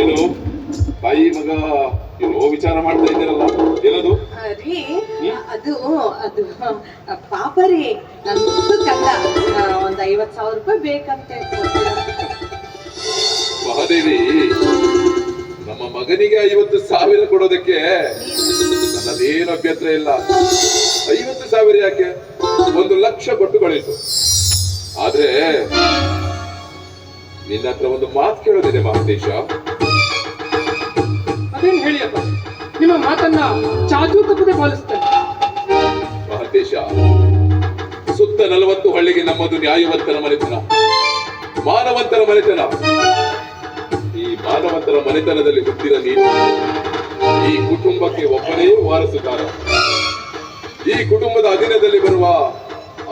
ಏನು? ತಾಯಿ ಮಗ ಏನೋ ವಿಚಾರ ಮಾಡ್ತಾ ಇದ್ದೀರಲ್ಲ. ಏನದು? ರೀ ಅದು ಅದು ಪಾಪ ರೀ ನನ್ನ ಒಂದ್ ಐವತ್ ಸಾವಿರ ರೂಪಾಯಿ ಬೇಕಂತೆ? ಮಹಾದೇವಿ ನಮ್ಮ ಮಗನಿಗೆ ಐವತ್ತು ಸಾವಿರ ಕೊಡೋದಕ್ಕೆ ನನ್ನದೇನು ಅಭ್ಯಂತರ ಇಲ್ಲ. ಐವತ್ತು ಸಾವಿರ ಯಾಕೆ? ಒಂದು ಲಕ್ಷ ಕೊಟ್ಟು ಕಳಿಸು ಆದ್ರೆ ನಿನ್ನ ಹತ್ರ ಒಂದು ಮಾತು ಕೇಳೋದಿದೆ ಮಹಂತೇಶ. ಅದೇನು ಹೇಳಿಯಪ್ಪ ನಿಮ್ಮ ಮಾತನ್ನ ಚಾಚೂ ತಪ್ಪದೆ ಪಾಲಿಸ್ತೇನೆ. ಮಹಂತೇಶ ಸುತ್ತ ನಲವತ್ತು ಹಳ್ಳಿಗೆ ನಮ್ಮದು ನ್ಯಾಯವಂತರ ಮನೆತನ. ಮಾನವಂತರ ಮನೆತನ. ಈ ಮಾನವಂತರ ಮನೆತನದಲ್ಲಿ ಹುಟ್ಟಿದ ನೀನು ಈ ಕುಟುಂಬಕ್ಕೆ ಒಬ್ಬನೇ ವಾರಸುದಾರ. ಈ ಕುಟುಂಬದ ಅಧೀನದಲ್ಲಿ ಬರುವ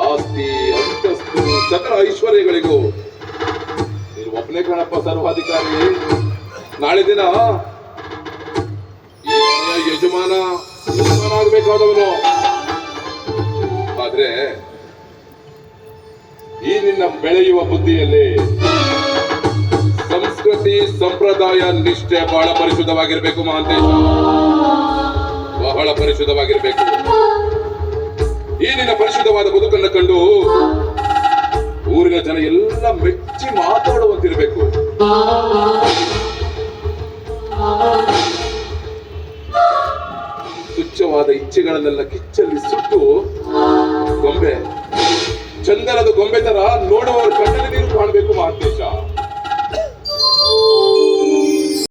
ಆಸ್ತಿ ಸಕಲ ಐಶ್ವರ್ಯಗಳಿಗೂ. ನೀವು ಒಬ್ಬನೇ ಕಣಪ್ಪ ಸರ್ವಾಧಿಕಾರಿ. ನಾಳೆ ದಿನ ಈ ಯಜಮಾನ ಯಜಮಾನ ಆಗ್ಬೇಕಾದವನು ಆದ್ರೆ ಈ ನಿನ್ನ ಬೆಳೆಯುವ ಬುದ್ಧಿಯಲ್ಲಿ ಸಂಸ್ಕೃತಿ, ಸಂಪ್ರದಾಯ ನಿಷ್ಠೆ ಬಹಳ ಪರಿಶುದ್ಧವಾಗಿರ್ಬೇಕು, ಮಹಾಂತೇಶ. ಬಹಳ ಪರಿಶುದ್ಧವಾಗಿರ್ಬೇಕು. ಈ ನಿನ್ನ ಪರಿಶುದ್ಧವಾದ ಬದುಕನ್ನು ಕಂಡು ಜನ ಎಲ್ಲ ಮೆಚ್ಚಿ ಮಾತಾಡುವಂತಿರ್ಬೇಕು. ತುಚ್ಛವಾದ ಇಚ್ಛೆಗಳನ್ನೆಲ್ಲ ಕಿಚ್ಚಲ್ಲಿ ಸುಟ್ಟು ಗೊಂಬೆ. ಚಂದನದ ಗೊಂಬೆ ತರ ನೋಡುವವರು ಕಣ್ಣಲ್ಲಿ ನೀರು ಕಾಣಬೇಕು ಮಹಾಂತೇಶ